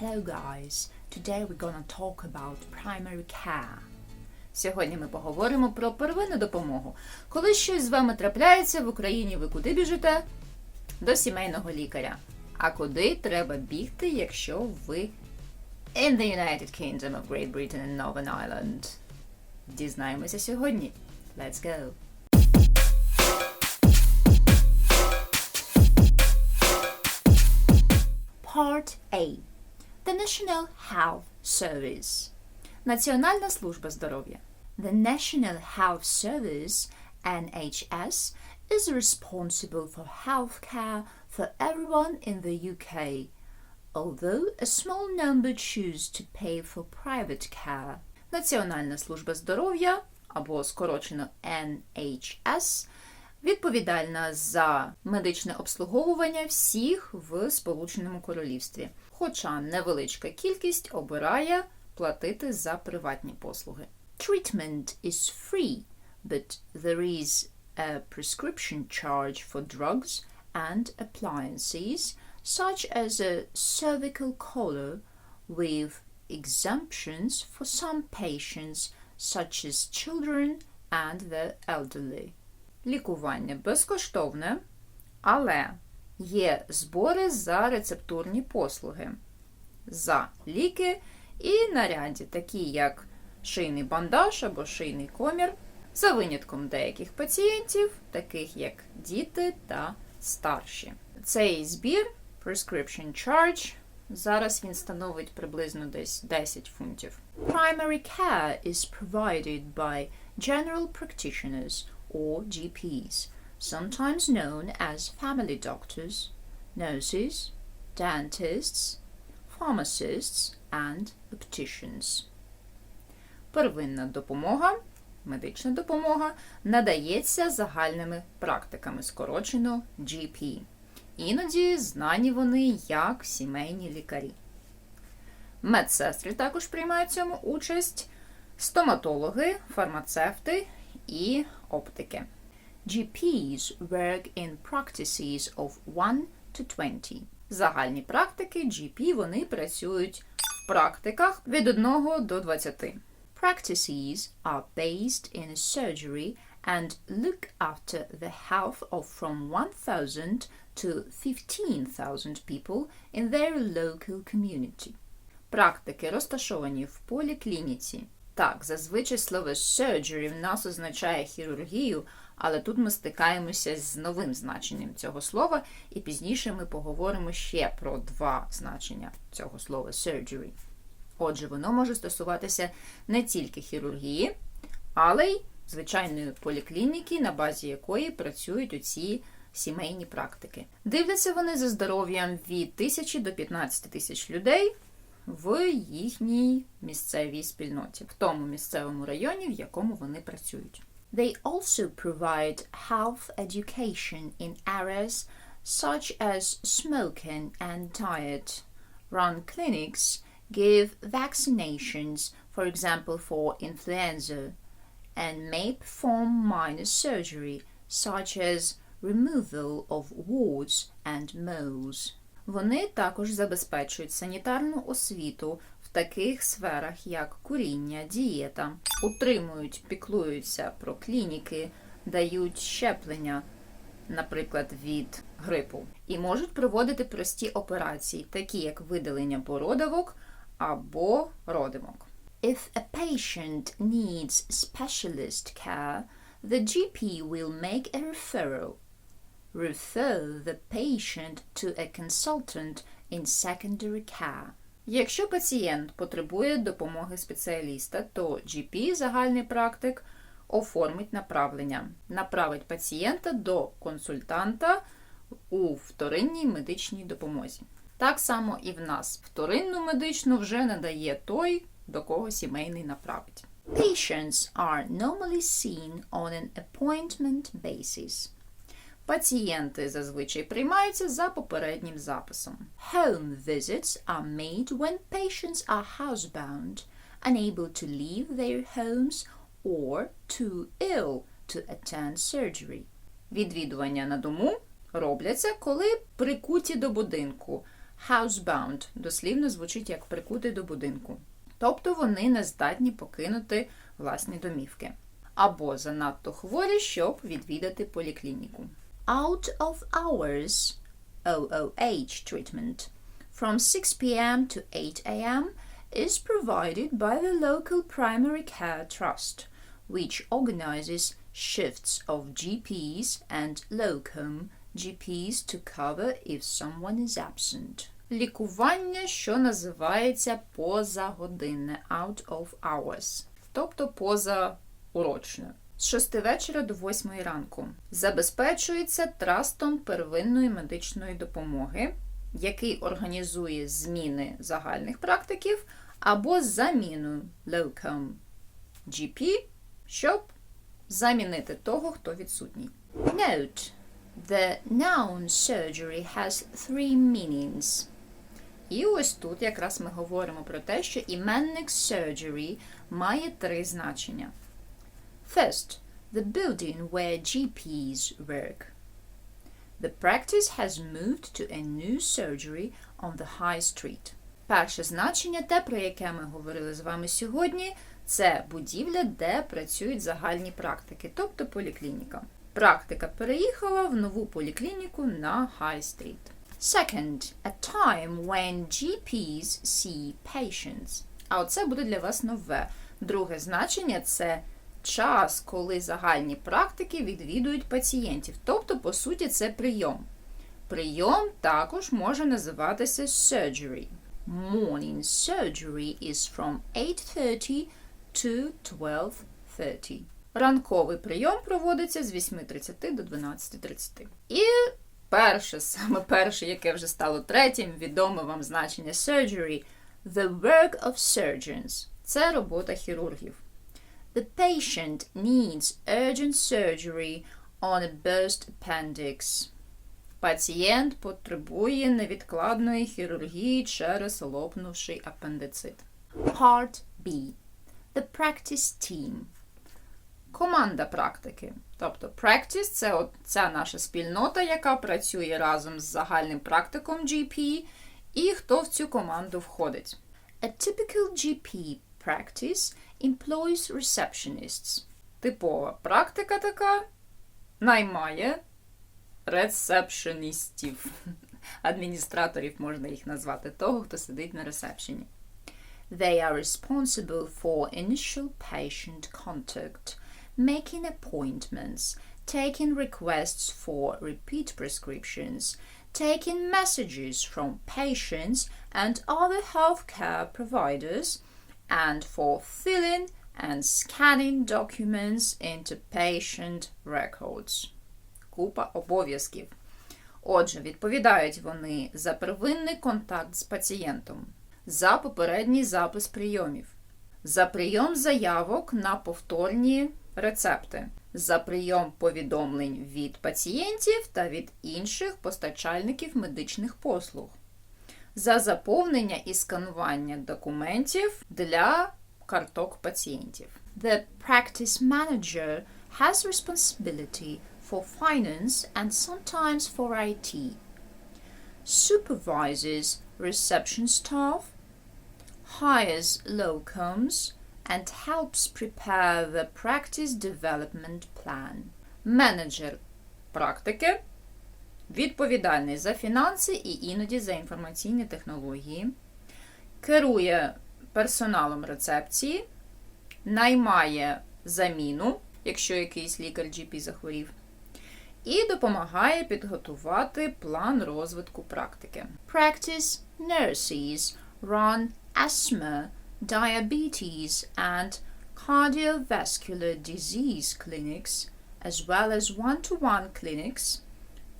Hello guys, today we're gonna talk about primary care. Сьогодні ми поговоримо про первинну допомогу. Коли щось з вами трапляється в Україні, ви куди біжите? До сімейного лікаря. А куди треба бігти, якщо ви in the United Kingdom of Great Britain and Northern Ireland? Дізнаємося сьогодні. Let's go! Part A. The National Health Service. Національна служба здоров'я. The National Health Service NHS is responsible for healthcare for everyone in the UK, although a small number choose to pay for private care. Національна служба здоров'я або скорочено NHS відповідальна за медичне обслуговування всіх в Сполученому Королівстві. Хоча невеличка кількість обирає платити за приватні послуги. Treatment is free, but there is a prescription charge for drugs and appliances, such as a cervical collar, with exemptions for some patients, such as children and the elderly. Лікування безкоштовне, але є збори за рецептурні послуги, за ліки і наряді, такі як шийний бандаж або шийний комір, за винятком деяких пацієнтів, таких як діти та старші. Цей збір prescription charge, зараз він становить приблизно десь 10 фунтів. Primary care is provided by general practitioners or GPs, sometimes known as family doctors, nurses, dentists, pharmacists, and opticians. Первинна допомога, медична допомога надається загальними практиками, скорочено GP. Іноді знані вони як сімейні лікарі. Медсестри також приймають в цьому участь, стоматологи, фармацевти і оптики. GPs work in practices of 1 to 20. Загальні практики GP вони працюють в практиках від 1 до 20. Practices are based in surgery and look after the health of from 1,000 to 15,000 people in their local community. Практики розташовані в поліклініці. Так, зазвичай слово surgery в нас означає хірургію, але тут ми стикаємося з новим значенням цього слова, і пізніше ми поговоримо ще про два значення цього слова surgery. Отже, воно може стосуватися не тільки хірургії, але й звичайної поліклініки, на базі якої працюють оці сімейні практики. Дивляться вони за здоров'ям від тисячі до 15 тисяч людей в їхній місцевій спільноті, в тому місцевому районі, в якому вони працюють. They also provide health education in areas such as smoking and diet, run clinics, give vaccinations, for example for influenza, and may perform minor surgery such as removal of warts and moles. Вони також забезпечують санітарну освіту в таких сферах, як куріння, дієта, утримують, піклуються про клініки, дають щеплення, наприклад, від грипу, і можуть проводити прості операції, такі як видалення бородавок або родимок. If a patient needs specialist care, the GP will make a referral refer the patient to a consultant in secondary care. Якщо пацієнт потребує допомоги спеціаліста, то GP, загальний практик, оформить направлення, направить пацієнта до консультанта у вторинній медичній допомозі. Так само і в нас вторинну медичну вже надає той, до кого сімейний направить. Patients are normally seen on an appointment basis. Пацієнти зазвичай приймаються за попереднім записом. Home visits are made when patients are housebound, unable to leave their homes or too ill to attend surgery. Відвідування на дому робляться, коли прикуті до будинку, housebound дослівно звучить як прикутий до будинку. Тобто вони не здатні покинути власні домівки. Або занадто хворі, щоб відвідати поліклініку. Out of hours OOH treatment from 6 p.m. to 8 a.m. is provided by the local primary care trust, which organizes shifts of GPs and locum GPs to cover if someone is absent. Лікування, що називається позагодинне out of hours, тобто позаурочне. З 6 вечора до 8 ранку забезпечується трастом первинної медичної допомоги, який організує зміни загальних практиків або заміну locum GP, щоб замінити того, хто відсутній. Note: The noun surgery has three meanings. І ось тут якраз ми говоримо про те, що іменник surgery має три значення. First, the building where GPs work. The practice has moved to a new surgery on the high street. Перше значення, те, про яке ми говорили з вами сьогодні, це будівля, де працюють загальні практики, тобто поліклініка. Практика переїхала в нову поліклініку на High Street. Second, a time when GPs see patients. А оце буде для вас нове. Друге значення це час, коли загальні практики відвідують пацієнтів. Тобто, по суті, це прийом. Прийом також може називатися surgery. Morning surgery is from 8.30 to 12.30. Ранковий прийом проводиться з 8.30 до 12.30. І перше, саме перше, яке вже стало третім, відоме вам значення surgery – the work of surgeons. Це робота хірургів. The patient needs urgent surgery on a burst appendix. Пацієнт потребує невідкладної хірургії через лопнувший апендицит. Part B. The practice team. Команда практики. Тобто practice – це от ця наша спільнота, яка працює разом з загальним практиком GP, і хто в цю команду входить. A typical GP practice employs receptionists. Типова практика така наймає ресепшеністів. Адміністраторів можна їх назвати, того, хто сидить на ресепшені. They are responsible for initial patient contact, making appointments, taking requests for repeat prescriptions, taking messages from patients and other healthcare providers, and for filling and scanning documents into patient records. Купа обов'язків. Отже, відповідають вони за первинний контакт з пацієнтом, за попередній запис прийомів, за прийом заявок на повторні рецепти, за прийом повідомлень від пацієнтів та від інших постачальників медичних послуг, за заповнення і сканування документів для карток пацієнтів. The practice manager has responsibility for finance and sometimes for IT. Supervises reception staff, hires locums, and helps prepare the practice development plan. Менеджер практики відповідальний за фінанси і іноді за інформаційні технології, керує персоналом рецепції, наймає заміну, якщо якийсь лікар GP захворів, і допомагає підготувати план розвитку практики. Practice nurses run asthma, diabetes and cardiovascular disease clinics as well as one-to-one clinics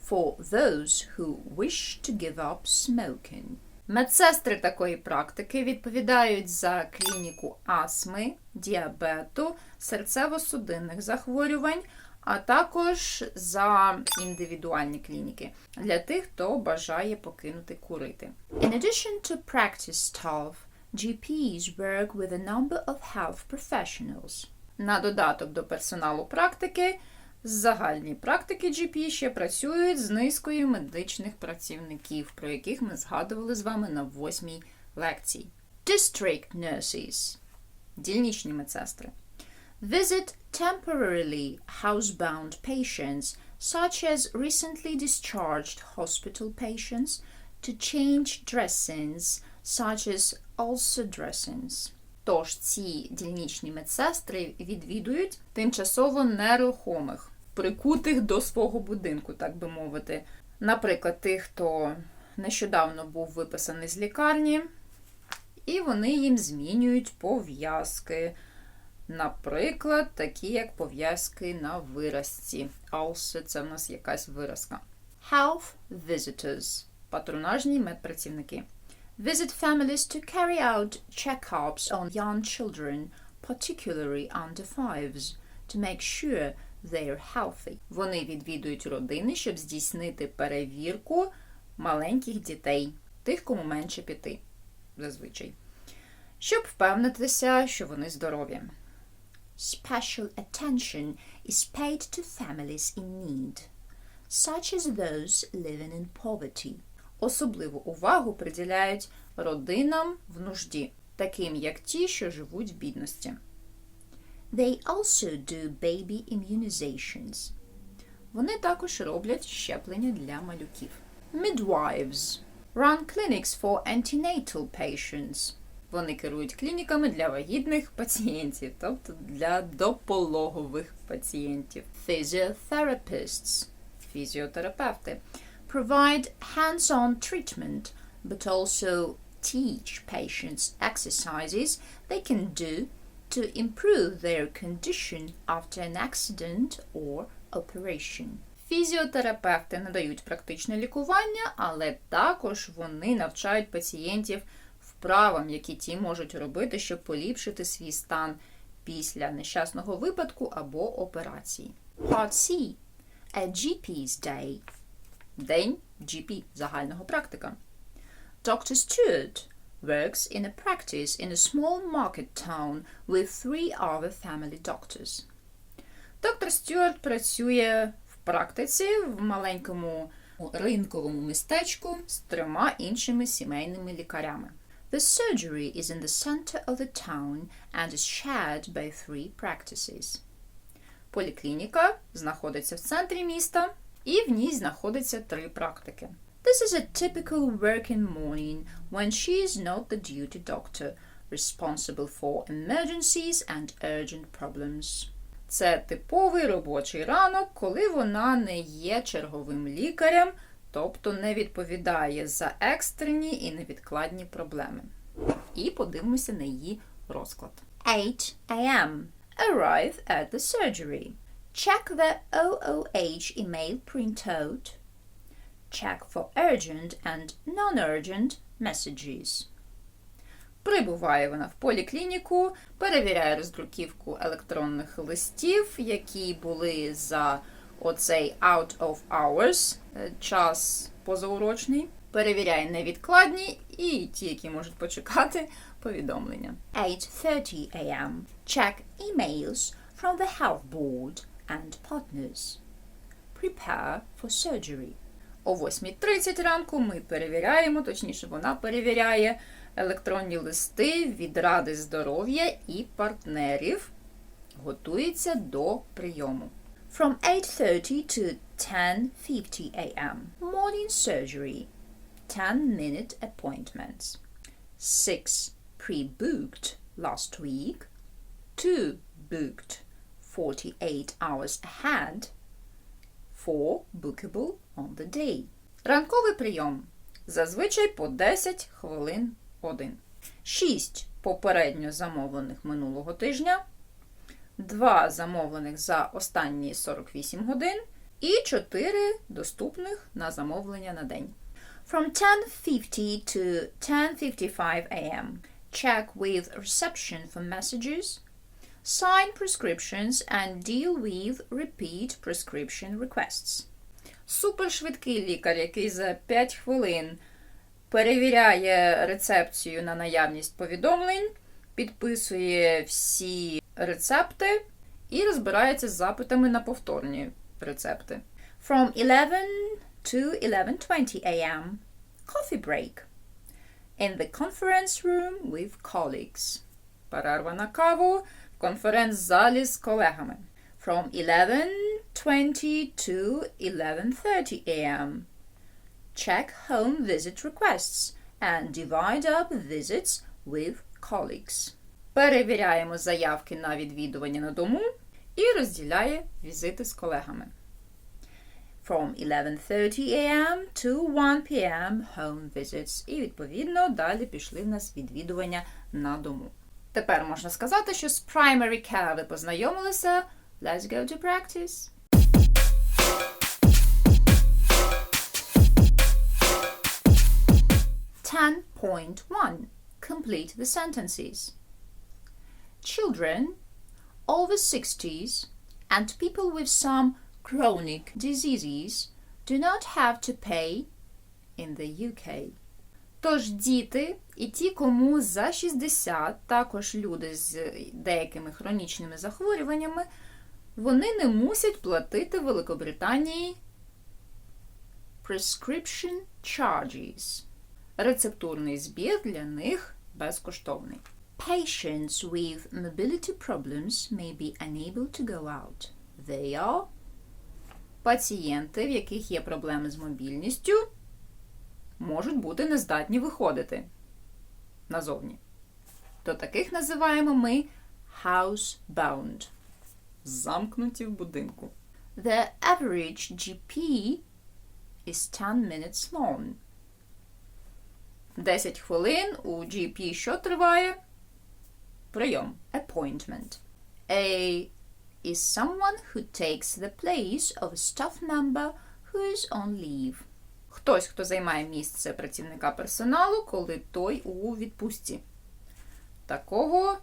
for those who wish to give up smoking. Медсестри такої практики відповідають за клініку астми, діабету, серцево-судинних захворювань, а також за індивідуальні клініки для тих, хто бажає покинути курити. In addition to practice staff, GPs work with a number of health professionals. На додаток до персоналу практики Загальні практики GP ще працюють з низкою медичних працівників, про яких ми згадували з вами на восьмій лекції. District nurses – дільничні медсестри. Visit temporarily housebound patients, such as recently discharged hospital patients, to change dressings, such as ulcer dressings. Тож ці дільничні медсестри відвідують тимчасово нерухомих, прикутих до свого будинку, так би мовити. Наприклад, тих, хто нещодавно був виписаний з лікарні, і вони їм змінюють пов'язки. Наприклад, такі як пов'язки на виразці. Ulcer – це в нас якась виразка. Health visitors – патронажні медпрацівники. Visit families to carry out checkups on young children, particularly under fives, to make sure they're healthy. Вони відвідують родини, щоб здійснити перевірку маленьких дітей, тих, кому менше п'яти, зазвичай, щоб впевнитися, що вони здорові. Special attention is paid to families in need, such as those living in poverty. Особливу увагу приділяють родинам в нужді, таким як ті, що живуть в бідності. They also do baby immunizations. Вони також роблять щеплення для малюків. Midwives run clinics for antenatal patients. Вони керують клініками для вагітних пацієнтів, тобто для допологових пацієнтів. Physiotherapists – фізіотерапевти provide hands-on treatment, but also teach patients exercises they can do to improve their condition after an accident or operation. Фізіотерапевти надають практичне лікування, але також вони навчають пацієнтів вправам, які ті можуть робити, щоб поліпшити свій стан після нещасного випадку або операції. Part C. A GP's Day. День GP загального практика. Dr. Stewart works in a practice in a small market town with three other family doctors. Доктор Стюарт працює в практиці в маленькому ринковому містечку з трьома іншими сімейними лікарями. The surgery is in the center of the town and is shared by three practices. Поліклініка знаходиться в центрі міста, і в ній знаходиться три практики. This is a typical working morning when she is not the duty doctor, responsible for emergencies and urgent problems. Це типовий робочий ранок, коли вона не є черговим лікарем, тобто не відповідає за екстрені і невідкладні проблеми. І подивимося на її розклад. 8 a.m. Arrive at the surgery. Check the OOH email printout. Check for urgent and non-urgent messages. Прибуває вона в поліклініку, перевіряє роздруківку електронних листів, які були за оцей out of hours, е, час позаурочний. Перевіряє невідкладні і ті, які можуть почекати, повідомлення. 8.30 a.m. Check emails from the health board and partners. Prepare for surgery. О 8.30 ранку ми перевіряємо, точніше, вона перевіряє електронні листи від Ради здоров'я і партнерів. Готується до прийому. From 8.30 to 10.50 a.m. Morning surgery. 10-minute appointments. 6 pre-booked last week. 2 booked 48 hours ahead. 4 bookable on the day. Ранковий прийом. Зазвичай по 10 хвилин один. 6 попередньо замовлених минулого тижня. 2 замовлених за останні 48 годин. І 4 доступних на замовлення на день. From 10.50 to 10.55 a.m. Check with reception for messages. Sign prescriptions and deal with repeat prescription requests. Супершвидкий лікар, який за 5 хвилин перевіряє рецепцію на наявність повідомлень, підписує всі рецепти і розбирається з запитами на повторні рецепти. From 11 to 11:20 a.m. Coffee break. In the conference room with colleagues. Перерва на каву конференц-залі з колегами. From 11:20 to 11:30 a.m. Check home visit requests and divide up visits with colleagues. Перевіряємо заявки на відвідування на дому і розділяє візити з колегами. From 11.30 a.m. to 1 p.m. home visits. І, відповідно, далі пішли в нас відвідування на дому. Тепер можна сказати, що з primary care ви познайомилися. Let's go to practice. Ten point one. Complete the sentences. Children over 60s and people with some chronic diseases do not have to pay in the UK. Тож діти і ті, кому за 60, також люди з деякими хронічними захворюваннями, вони не мусять платити Великобританії prescription charges. Рецептурний збір для них безкоштовний. Patients with mobility problems may be unable to go out. They are пацієнти, в яких є проблеми з мобільністю, можуть бути нездатні виходити назовні. До таких називаємо ми housebound. Замкнуті в будинку. The average GP is 10 minutes long. 10 хвилин у GP що триває? Прийом. Appointment. A is someone who takes the place of a staff member who is on leave. Хтось, хто займає місце працівника персоналу, коли той у відпустці. Такого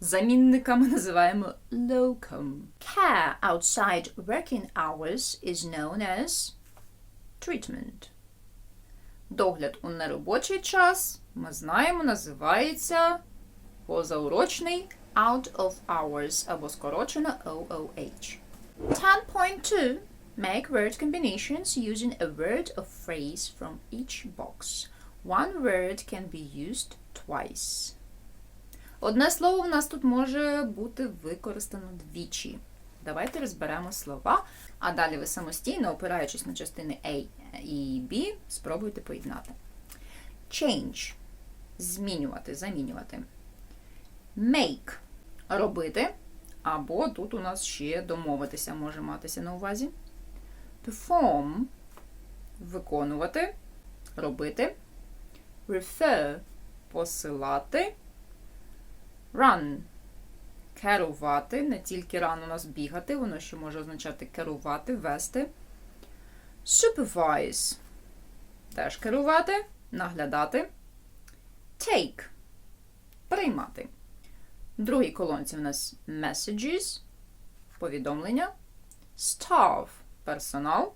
замінника ми називаємо locum. Care outside working hours is known as treatment. Догляд у неробочий час, ми знаємо, називається позаурочний out of hours або скорочено OOH. 10.2 Make word combinations using a word or phrase from each box. One word can be used twice. Одне слово в нас тут може бути використано двічі. Давайте розберемо слова, а далі ви самостійно, опираючись на частини A і B, спробуйте поєднати. Change змінювати, замінювати. Make робити, або тут у нас ще домовитися може матися на увазі. Perform виконувати, робити. Refer посилати. Run керувати. Не тільки run у нас бігати, воно ще може означати керувати, вести. Supervise теж керувати, наглядати. Take приймати. В другій колонці у нас messages, повідомлення, staff персонал,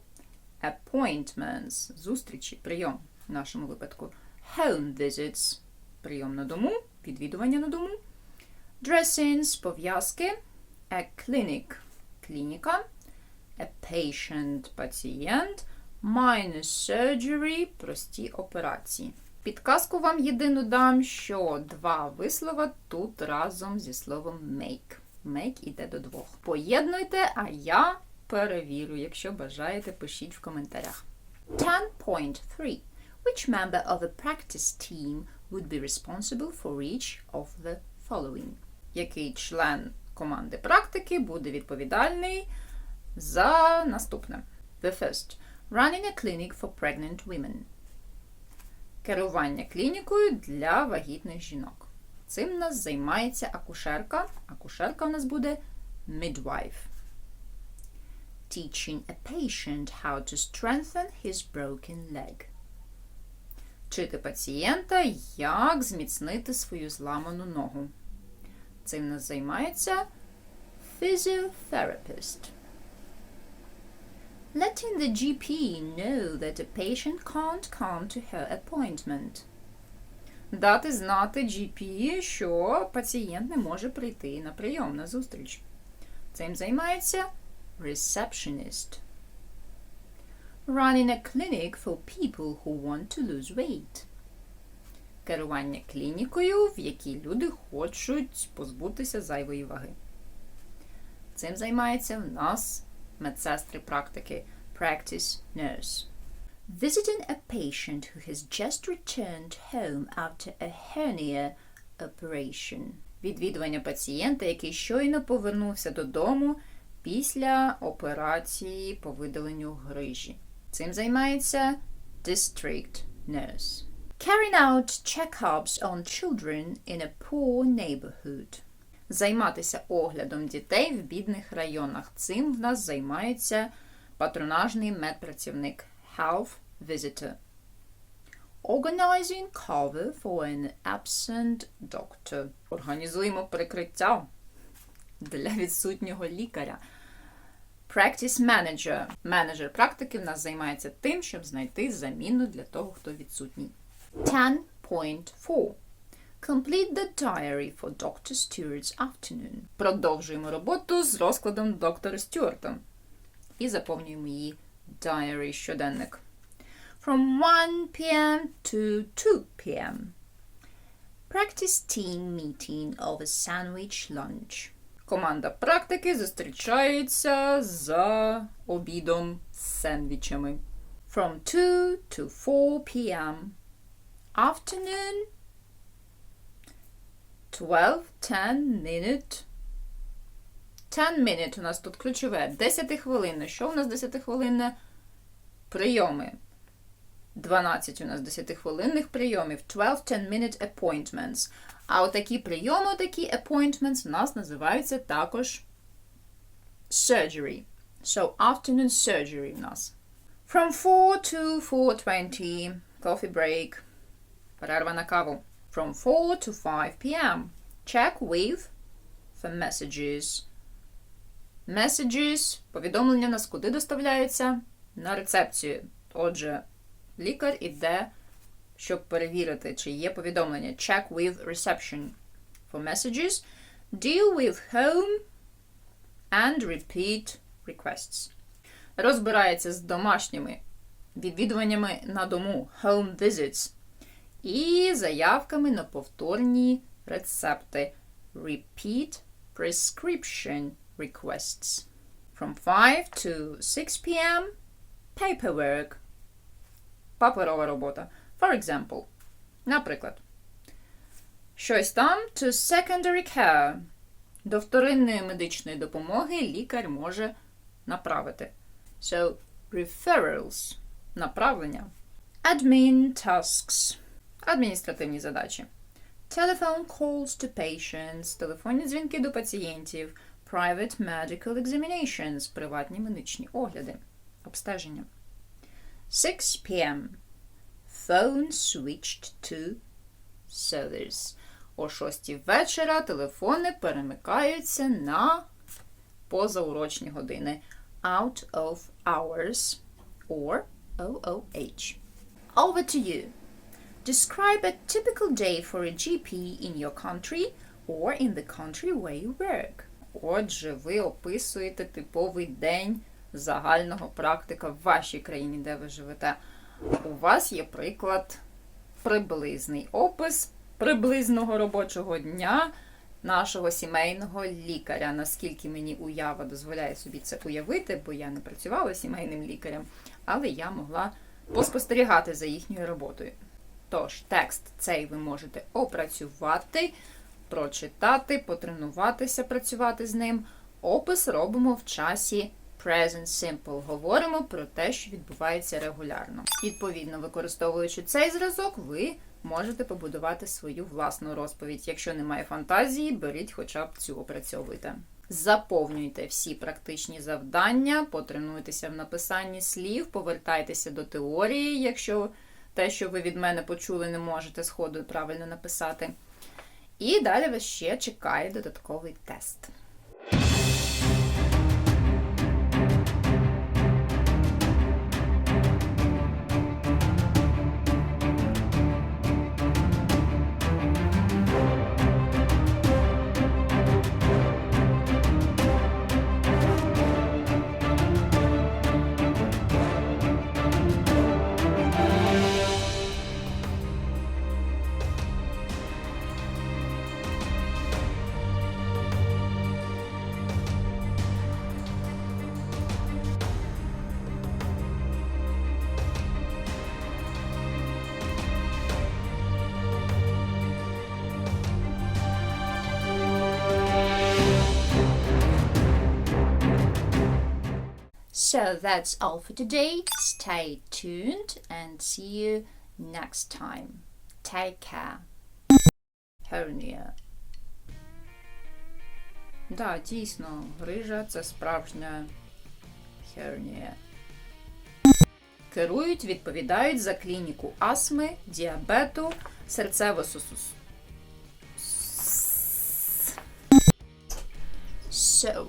appointments зустрічі, прийом в нашому випадку, home visits прийом на дому, відвідування на дому, dressings пов'язки, a clinic клініка, a patient пацієнт, minor surgery прості операції. Підказку вам єдину дам, що два вислова тут разом зі словом make. Make іде до двох. Поєднуйте, а я перевірю. Якщо бажаєте, пишіть в коментарях. 10.3. Which member of the practice team would be responsible for each of the following? Який член команди практики буде відповідальний за наступне? The first. Running a clinic for pregnant women. Керування клінікою для вагітних жінок. Цим нас займається акушерка. Акушерка у нас буде midwife. Teaching a patient how to strengthen his broken leg. Вчити пацієнта, як зміцнити свою зламану ногу. Цим нас займається physiotherapist. Letting the GP know that a patient can't come to her appointment. Дати знати GP, що пацієнт не може прийти на прийом на зустріч. Цим займається receptionist. Running a clinic for people who want to lose weight. Керування клінікою, в якій люди хочуть позбутися зайвої ваги. Цим займається в нас медсестри практики Practice Nurse. Visiting a patient who has just returned home after a hernia operation. Відвідування пацієнта, який щойно повернувся додому після операції по видаленню грижі. Цим займається District Nurse. Carrying out checkups on children in a poor neighborhood. Займатися оглядом дітей в бідних районах. Цим в нас займається патронажний медпрацівник Health Visitor. Organizing cover for an absent doctor. Організуємо прикриття для відсутнього лікаря. Practice Manager. Менеджер практики в нас займається тим, щоб знайти заміну для того, хто відсутній. 10.4. Complete the diary for Dr. Stewart's afternoon. Продовжуємо роботу з розкладом доктора Стюарта. І заповнюємо її diary щоденник. From 1 p.m. to 2 p.m. Practice team meeting over sandwich lunch. Команда практики зустрічається за обідом з сендвічами. From 2 to 4 p.m. Afternoon 12, 10 minute. 10 minute у нас тут ключове. 10 хвилин. Що у нас 10 хвилинне? Прийоми. 12 у нас 10 хвилинних прийомів. 12 10 minute appointments. А отакі прийоми, такі appointments у нас називаються також surgery. So, afternoon surgery у нас. From 4 to 4.20. Coffee break. Перерва на каву. From 4 to 5 p.m. Check with for messages. Messages. Повідомлення нас куди доставляються? На рецепцію. Отже, лікар іде, щоб перевірити, чи є повідомлення. Check with reception. For messages. Deal with home and repeat requests. Розбирається з домашніми відвідуваннями на дому. Home visits. І заявками на повторні рецепти. Repeat prescription requests. From 5 to 6 p.m. Paperwork. Паперова робота. For example. Наприклад. Щось там to secondary care. До вторинної медичної допомоги лікар може направити. So, referrals. Направлення. Admin tasks. Адміністративні задачі. Telephone calls to patients. Телефонні дзвінки до пацієнтів. Private medical examinations. Приватні медичні огляди. Обстеження. 6 p.m. Phone switched to service. О 6 вечора телефони перемикаються на позаурочні години. Out of hours or OOH. Over to you. Describe a typical day for a GP in your country or in the country where you work. Отже, ви описуєте типовий день загального практика в вашій країні, де ви живете. У вас є приклад приблизний опис приблизного робочого дня нашого сімейного лікаря. Наскільки мені уява дозволяє собі це уявити, бо я не працювала сімейним лікарем, але я могла поспостерігати за їхньою роботою. Тож, текст цей ви можете опрацювати, прочитати, потренуватися, працювати з ним. Опис робимо в часі Present Simple. Говоримо про те, що відбувається регулярно. Відповідно, використовуючи цей зразок, ви можете побудувати свою власну розповідь. Якщо немає фантазії, беріть хоча б цю опрацьовуйте. Заповнюйте всі практичні завдання, потренуйтеся в написанні слів, повертайтеся до теорії, якщо те, що ви від мене почули, не можете сходу правильно написати. І далі вас ще чекає додатковий тест. So that's all for today. Stay tuned and see you next time. Take care. Hernia. Да, дійсно, грижа це справжня хернія. Керують, відповідають за клініку астми, діабету, серцево-сосус. So,